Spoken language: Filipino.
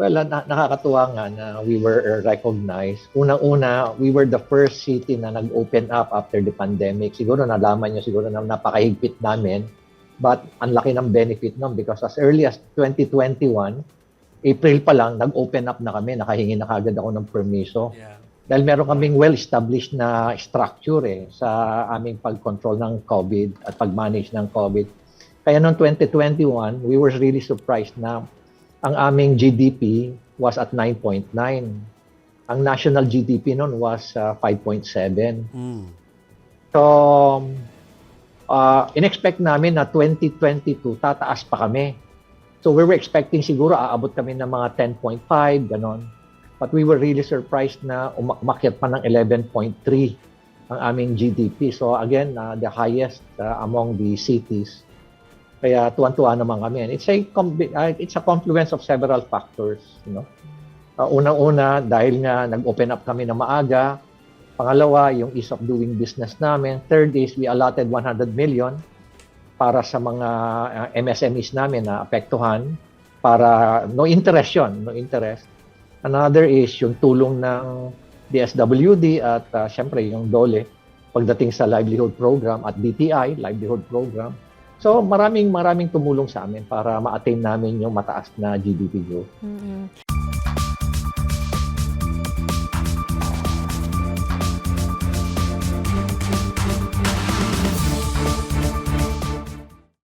Well, na- nakakatuwa nga na we were recognized. Unang-una, we were the first city na nag-open up after the pandemic. Siguro nalaman nyo siguro na napakahigpit namin. But ang laki ng benefit nun because as early as 2021, April pa lang, nag-open up na kami. Nakahingi na kagad ako ng permiso. Yeah. Dahil meron kaming well-established na structure eh, sa aming pag-control ng COVID at pag-manage ng COVID. Kaya noong 2021, we were really surprised na ang aming GDP was at 9.9. Ang national GDP noon was uh, 5.7. Mm. So, uh, in-expect namin na 2022, tataas pa kami. So, we were expecting siguro aabot kami ng mga 10.5, ganon. But we were really surprised na uma- umakyat pa ng 11.3 ang aming GDP. So, again, uh, the highest uh, among the cities. Kaya tuwan-tuwa naman kami. It's a uh, it's a confluence of several factors, you know. Uh, unang-una dahil nga nag-open up kami na maaga, Pangalawa, yung ease of doing business namin. Third is we allotted 100 million para sa mga uh, MSMEs namin na apektuhan para no interest yun, no interest. Another is yung tulong ng DSWD at uh, syempre yung DOLE pagdating sa livelihood program at DTI, livelihood program. So maraming maraming tumulong sa amin para ma-attain namin yung mataas na GDP growth. Mm-mm.